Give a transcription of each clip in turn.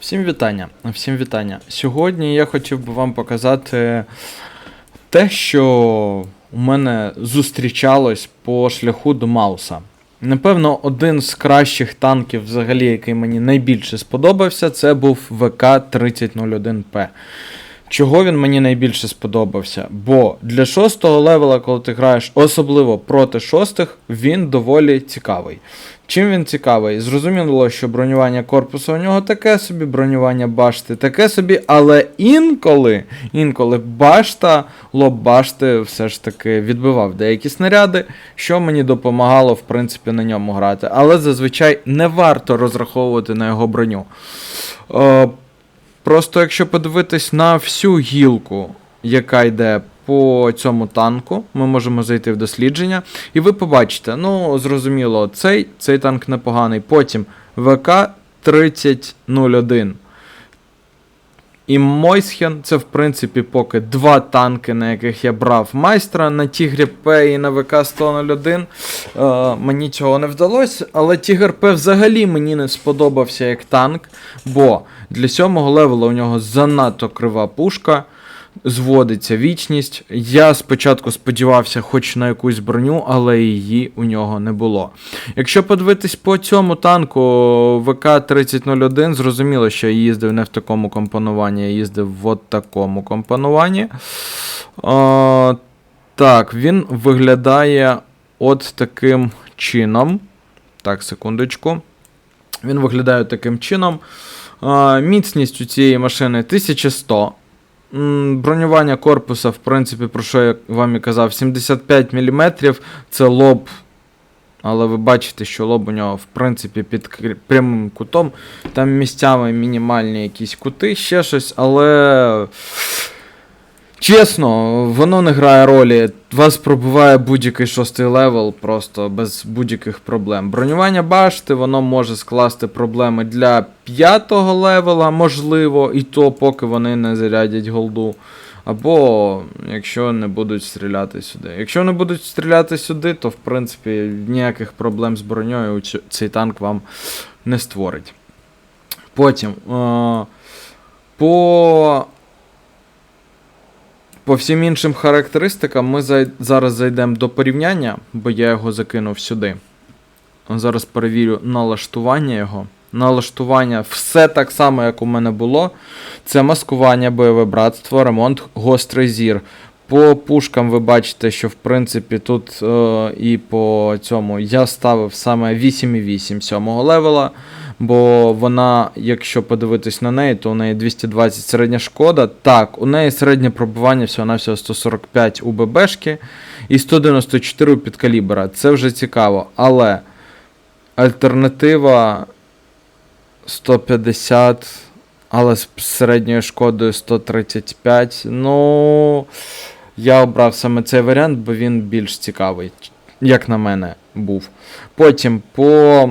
Всім вітання. Всім вітання. Сьогодні я хотів би вам показати те, що у мене зустрічалось по шляху до Мауса. Напевно, один з кращих танків, взагалі, який мені найбільше сподобався, це був ВК-3001П. Чого він мені найбільше сподобався? Бо для шостого левела, коли ти граєш, особливо проти шостих, він доволі цікавий. Чим він цікавий? Зрозуміло, що бронювання корпусу у нього таке собі, бронювання башти таке собі, але інколи, інколи башта, лоб башти все ж таки відбивав деякі снаряди, що мені допомагало, в принципі, на ньому грати. Але зазвичай не варто розраховувати на його броню. Просто якщо подивитись на всю гілку, яка йде по цьому танку, ми можемо зайти в дослідження, і ви побачите, ну, зрозуміло, цей, цей танк непоганий. Потім ВК-3001. І Мойсхен це, в принципі, поки два танки, на яких я брав майстра на Тігрі П і на ВК-101. Е, мені цього не вдалося, але Тігр П взагалі мені не сподобався як танк, бо для сьомого левела у нього занадто крива пушка, зводиться вічність. Я спочатку сподівався хоч на якусь броню, але її у нього не було. Якщо подивитись по цьому танку ВК-3001, зрозуміло, що я їздив не в такому компонуванні, я їздив в от такому компонуванні. А, так, він виглядає от таким чином. Так, секундочку. Він виглядає таким чином. Міцність у цієї машини 1100. Бронювання корпуса, в принципі, про що я вам і казав, 75 мм це лоб. Але ви бачите, що лоб у нього, в принципі, під прямим кутом. Там місцями мінімальні якісь кути, ще щось, але. Чесно, воно не грає ролі. Вас пробиває будь-який шостий левел просто без будь-яких проблем. Бронювання башти, воно може скласти проблеми для п'ятого левела, можливо, і то, поки вони не зарядять голду. Або якщо не будуть стріляти сюди. Якщо не будуть стріляти сюди, то в принципі ніяких проблем з броньою цей танк вам не створить. Потім. Е- по по всім іншим характеристикам ми зай... зараз зайдемо до порівняння, бо я його закинув сюди. Зараз перевірю налаштування його. Налаштування все так само, як у мене було. Це маскування, бойове братство, ремонт, гострий зір. По пушкам ви бачите, що в принципі тут е, і по цьому я ставив саме 8,8 сьомого левела. Бо вона, якщо подивитись на неї, то у неї 220 середня шкода. Так, у неї середнє пробування всього на всього 145 у ББшки і 194 у підкалібра. Це вже цікаво. Але альтернатива 150, але з середньою шкодою 135. Ну, я обрав саме цей варіант, бо він більш цікавий, як на мене, був. Потім по.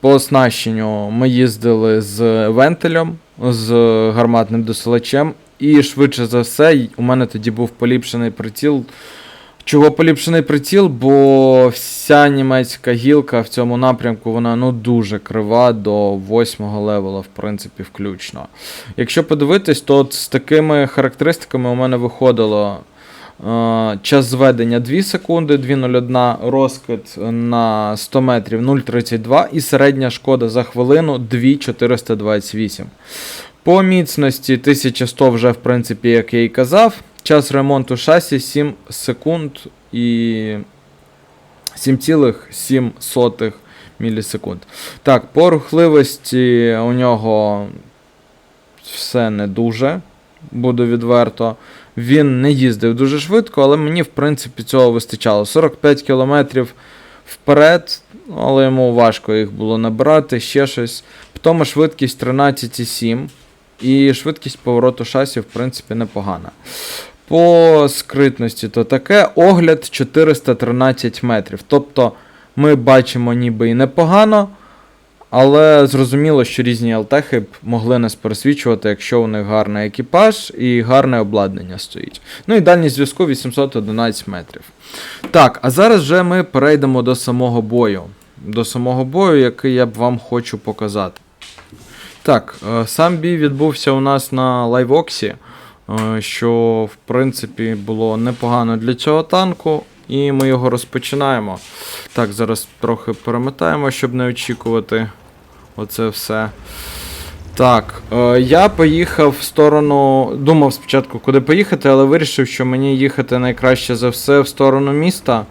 По оснащенню ми їздили з вентилем, з гарматним досилачем, і швидше за все, у мене тоді був поліпшений приціл. Чого поліпшений приціл? Бо вся німецька гілка в цьому напрямку вона ну дуже крива до 8 левела, в принципі, включно. Якщо подивитись, то з такими характеристиками у мене виходило Час зведення 2 секунди, 2.01, розкид на 100 метрів 0.32 і середня шкода за хвилину 2.428. По міцності 1100 вже, в принципі, як я і казав. Час ремонту шасі 7 секунд і 7,7 мілісекунд. Так, по рухливості у нього все не дуже, буду відверто. Він не їздив дуже швидко, але мені, в принципі, цього вистачало. 45 км вперед, але йому важко їх було набирати, ще щось. Потім швидкість 13,7. І швидкість повороту шасі, в принципі, непогана. По скритності то таке огляд 413 метрів. Тобто ми бачимо ніби і непогано, але зрозуміло, що різні ЛТХи б могли нас пересвічувати, якщо у них гарний екіпаж і гарне обладнання стоїть. Ну і дальність зв'язку 811 метрів. Так, а зараз вже ми перейдемо до самого бою. До самого бою, який я б вам хочу показати. Так, е, сам бій відбувся у нас на лайвоксі, е, що в принципі було непогано для цього танку, і ми його розпочинаємо. Так, зараз трохи перемотаємо, щоб не очікувати оце все. Так, е, я поїхав в сторону. Думав спочатку, куди поїхати, але вирішив, що мені їхати найкраще за все в сторону міста.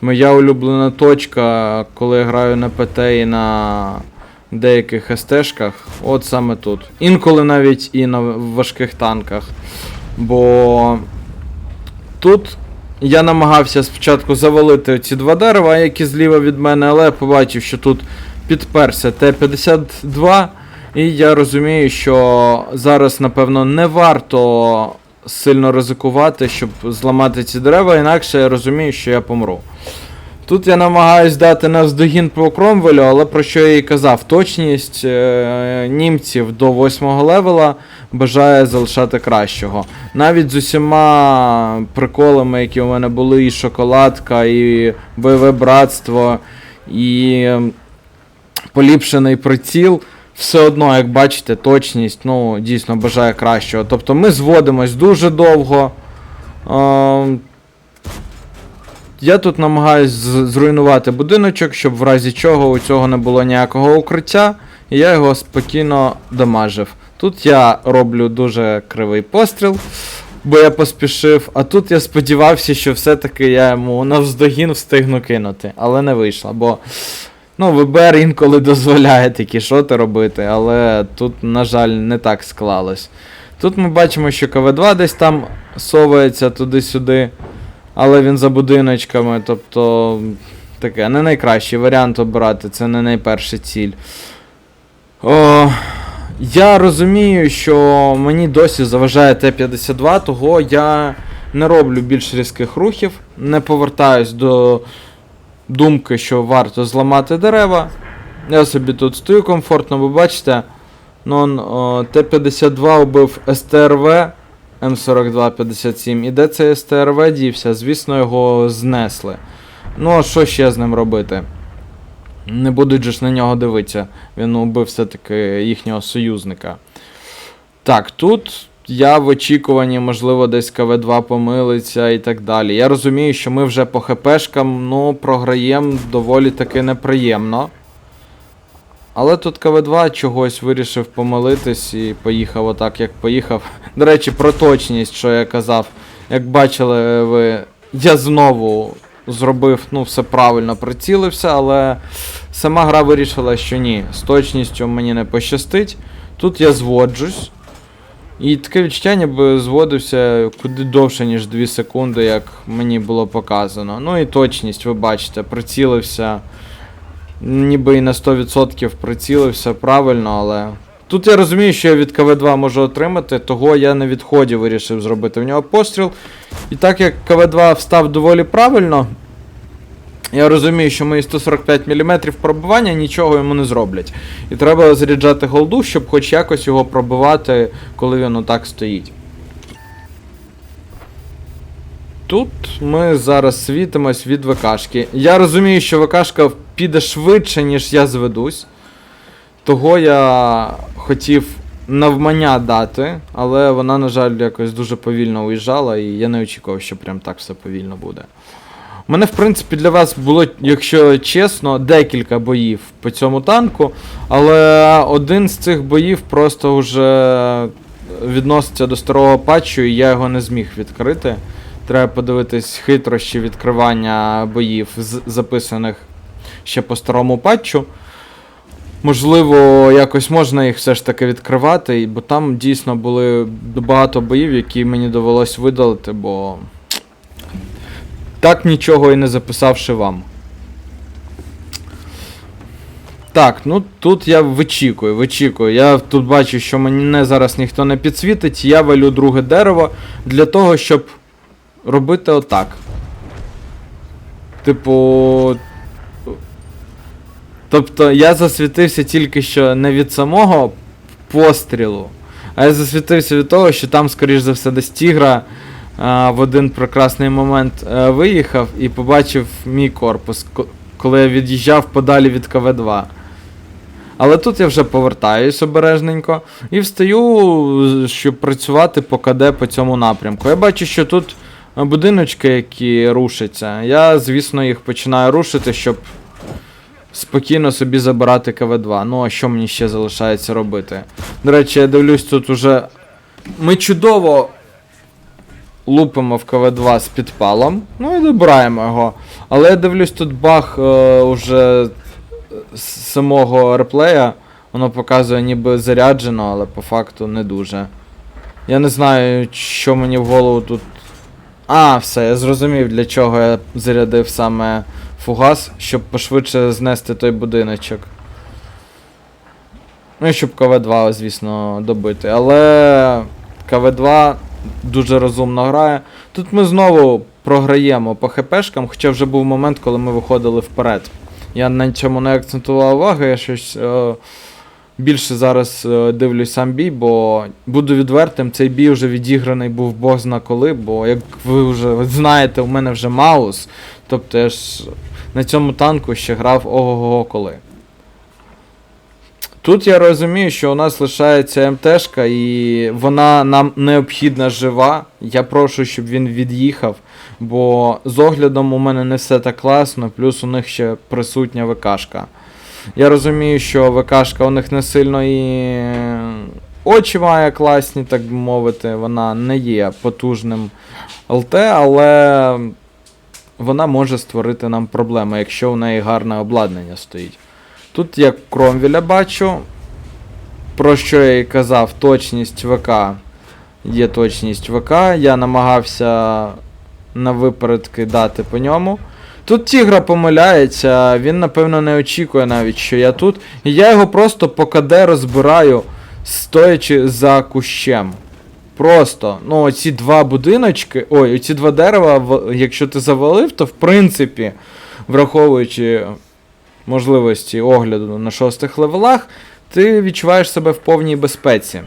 Моя улюблена точка, коли я граю на ПТ і на деяких СТшках, от саме тут. Інколи навіть і на важких танках. Бо тут я намагався спочатку завалити ці два дерева, які зліва від мене, але побачив, що тут підперся Т-52, і я розумію, що зараз, напевно, не варто сильно ризикувати, щоб зламати ці дерева, інакше я розумію, що я помру. Тут я намагаюсь дати навздогін по Кромвелю, але про що я і казав, точність е, німців до 8 левела бажає залишати кращого. Навіть з усіма приколами, які у мене були, і шоколадка, і бойове братство, і поліпшений приціл. Все одно, як бачите, точність ну, дійсно бажає кращого. Тобто ми зводимось дуже довго. Ем, я тут намагаюсь зруйнувати будиночок, щоб в разі чого у цього не було ніякого укриття, і я його спокійно дамажив. Тут я роблю дуже кривий постріл, бо я поспішив, а тут я сподівався, що все-таки я йому навздогін встигну кинути, але не вийшло, бо ну, ВБР інколи дозволяє такі шоти робити, але тут, на жаль, не так склалось. Тут ми бачимо, що КВ-2 десь там совається туди-сюди але він за будиночками, тобто таке не найкращий варіант обирати, це не найперша ціль. О, я розумію, що мені досі заважає Т-52, того я не роблю більш різких рухів, не повертаюсь до думки, що варто зламати дерева. Я собі тут стою комфортно, ви бачите, ну, Т-52 убив СТРВ, М4257. І де цей СТРВ дівся? Звісно, його знесли. Ну, а що ще з ним робити? Не будуть же ж на нього дивитися. Він убив все-таки їхнього союзника. Так, тут я в очікуванні, можливо, десь КВ2 помилиться і так далі. Я розумію, що ми вже по ХПшкам ну, програємо доволі таки неприємно. Але тут КВ2 чогось вирішив помилитись і поїхав отак, як поїхав. До речі, про точність, що я казав. Як бачили ви, я знову зробив ну, все правильно, прицілився, але сама гра вирішила, що ні, з точністю мені не пощастить. Тут я зводжусь. І таке відчуття, ніби зводився куди довше, ніж 2 секунди, як мені було показано. Ну і точність, ви бачите, прицілився. Ніби і на 100% прицілився правильно, але. Тут я розумію, що я від КВ2 можу отримати, того я на відході вирішив зробити в нього постріл. І так як КВ2 встав доволі правильно, я розумію, що мої 145 мм пробивання нічого йому не зроблять. І треба заряджати голду, щоб хоч якось його пробивати, коли він отак стоїть. Тут ми зараз світимось від ВКшки. Я розумію, що ВКшка піде швидше, ніж я зведусь. Того я хотів навмання дати, але вона, на жаль, якось дуже повільно уїжджала, і я не очікував, що прям так все повільно буде. Мене, в принципі, для вас було, якщо чесно, декілька боїв по цьому танку, але один з цих боїв просто вже відноситься до старого патчу, і я його не зміг відкрити. Треба подивитись хитрощі відкривання боїв, записаних ще по старому патчу. Можливо, якось можна їх все ж таки відкривати, бо там дійсно були багато боїв, які мені довелось видалити, бо так нічого і не записавши вам. Так, ну тут я вичікую, вичікую. Я тут бачу, що мене зараз ніхто не підсвітить, я валю друге дерево для того, щоб робити отак. Типу. Тобто я засвітився тільки що не від самого пострілу, а я засвітився від того, що там, скоріш за все, десь тігра в один прекрасний момент виїхав і побачив мій корпус, коли я від'їжджав подалі від КВ-2. Але тут я вже повертаюсь обережненько і встаю, щоб працювати по КД по цьому напрямку. Я бачу, що тут е, будиночки, які рушаться. Я, звісно, їх починаю рушити, щоб спокійно собі забирати КВ-2. Ну, а що мені ще залишається робити? До речі, я дивлюсь, тут уже. Ми чудово лупимо в КВ-2 з підпалом. Ну і добираємо його. Але я дивлюсь, тут баг е, уже з самого реплея. Воно показує ніби заряджено, але по факту не дуже. Я не знаю, що мені в голову тут. А, все, я зрозумів, для чого я зарядив саме фугас, щоб пошвидше знести той будиночок. Ну і щоб КВ-2, звісно, добити. Але КВ-2 дуже розумно грає. Тут ми знову програємо по ХПшкам, хоча вже був момент, коли ми виходили вперед. Я на цьому не акцентував увагу, я щось е, більше зараз е, дивлюсь сам бій, бо буду відвертим, цей бій вже відіграний був бог зна коли, бо як ви вже знаєте, у мене вже маус. Тобто я ж на цьому танку ще грав ого-го коли. Тут я розумію, що у нас лишається МТшка, і вона нам необхідна жива. Я прошу, щоб він від'їхав, бо з оглядом у мене не все так класно, плюс у них ще присутня ВКшка. Я розумію, що ВКшка у них не сильно і очі має класні, так би мовити. Вона не є потужним ЛТ, але вона може створити нам проблеми, якщо у неї гарне обладнання стоїть. Тут я Кромвіля бачу. Про що я і казав, точність ВК. Є точність ВК. Я намагався на випередки дати по ньому. Тут Тігра помиляється, він, напевно, не очікує навіть, що я тут. І я його просто по КД розбираю, стоячи за кущем. Просто, ну, оці два будиночки. Ой, оці два дерева, якщо ти завалив, то в принципі, враховуючи можливості огляду на шостих левелах, ти відчуваєш себе в повній безпеці.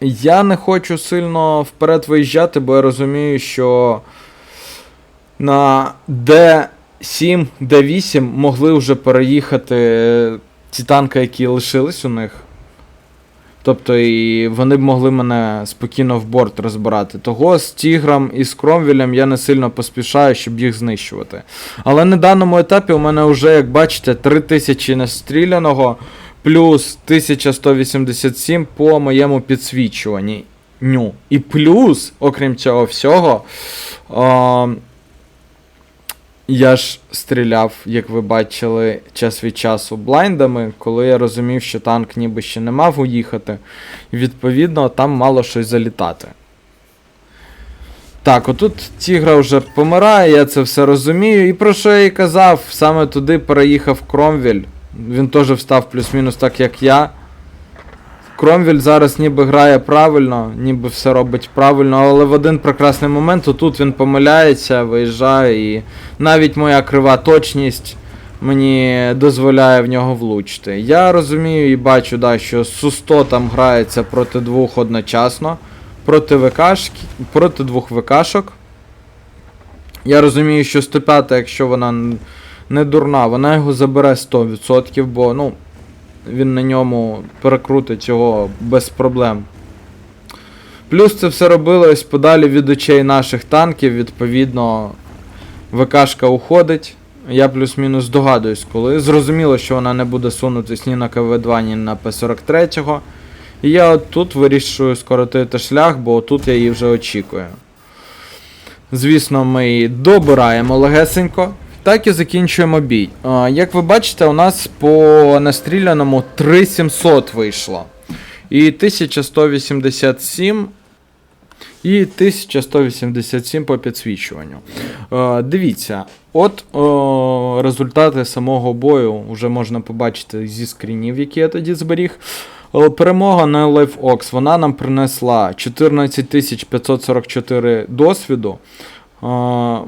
Я не хочу сильно вперед виїжджати, бо я розумію, що на D7, D8 могли вже переїхати ті танки, які лишились у них. Тобто і вони б могли мене спокійно в борт розбирати. Того з Тігром і з Кромвілем я не сильно поспішаю, щоб їх знищувати. Але на даному етапі у мене вже, як бачите, 3000 настріляного плюс 1187 по моєму підсвічуванні. І плюс, окрім цього всього, а, я ж стріляв, як ви бачили, час від часу блайндами, коли я розумів, що танк ніби ще не мав уїхати. І відповідно там мало щось залітати. Так, отут Тігра вже помирає, я це все розумію. І про що я і казав, саме туди переїхав Кромвіль. Він теж встав плюс-мінус так, як я. Кромвіль зараз ніби грає правильно, ніби все робить правильно, але в один прекрасний момент отут він помиляється, виїжджає, і навіть моя крива точність мені дозволяє в нього влучити. Я розумію і бачу, да, що Су-100 там грається проти двох одночасно, проти ВКшки, проти двох ВКшок. Я розумію, що 105, якщо вона не дурна, вона його забере 100%, бо ну, він на ньому перекрутить його без проблем. Плюс це все робилось подалі від очей наших танків, відповідно, ВКшка уходить. Я плюс-мінус догадуюсь, коли. Зрозуміло, що вона не буде сунутись ні на КВ-2, ні на П-43. І я от тут вирішую скоротити шлях, бо тут я її вже очікую. Звісно, ми її добираємо легесенько. Так і закінчуємо бій. А, як ви бачите, у нас по настріляному 3700 вийшло. І 1187. І 1187 по підсвічуванню. Е, дивіться, от о, результати самого бою вже можна побачити зі скрінів, які я тоді зберіг. Е, Перемога на LiveOx, вона нам принесла 14544 досвіду.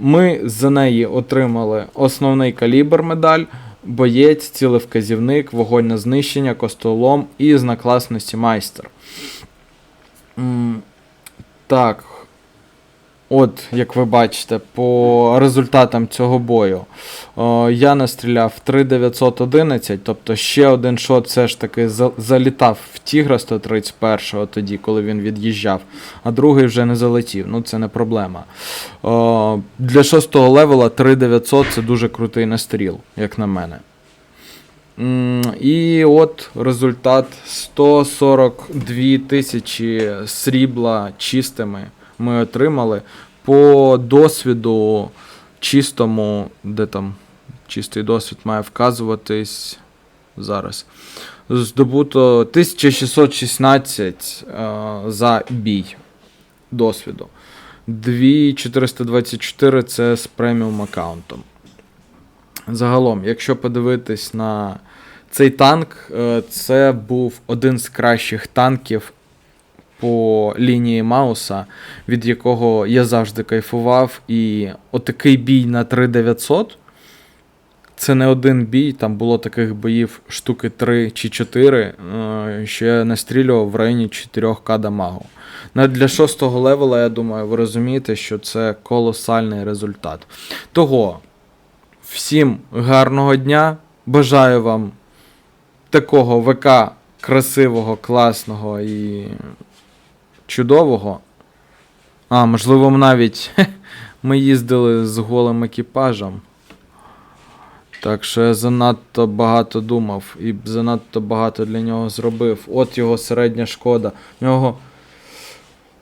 Ми за неї отримали основний калібр медаль, боєць, цілевказівник, вогонь на знищення, костолом і знакласності майстер. Так. От, як ви бачите, по результатам цього бою. О, я настріляв 3911, тобто ще один шот все ж таки залітав в Тігра 131-го тоді, коли він від'їжджав, а другий вже не залетів. Ну це не проблема. О, для шостого левела 3900 це дуже крутий настріл, як на мене. І от результат 142 тисячі срібла чистими ми отримали. По досвіду чистому, де там чистий досвід має вказуватись зараз. Здобуто 1616 е, за бій досвіду. 2424 це з преміум аккаунтом. Загалом, якщо подивитись на цей танк, е, це був один з кращих танків по лінії Мауса, від якого я завжди кайфував. І отакий бій на 3900. Це не один бій, там було таких боїв штуки 3 чи 4, е, що я настрілював в районі 4к дамагу. Для 6 левела, я думаю, ви розумієте, що це колосальний результат. Того, всім гарного дня. Бажаю вам такого ВК красивого, класного і чудового. А, можливо, навіть ми їздили з голим екіпажем. Так що я занадто багато думав і занадто багато для нього зробив. От його середня шкода. У нього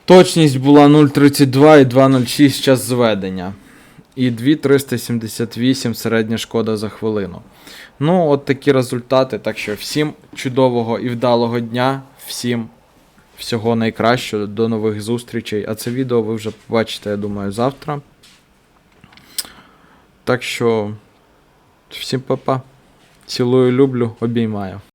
точність була 0,32 і 2,06 час зведення. І 2,378 середня шкода за хвилину. Ну, от такі результати. Так що всім чудового і вдалого дня, всім всього найкращого, до нових зустрічей. А це відео ви вже побачите, я думаю, завтра. Так що, всім па-па. Цілую, люблю, обіймаю.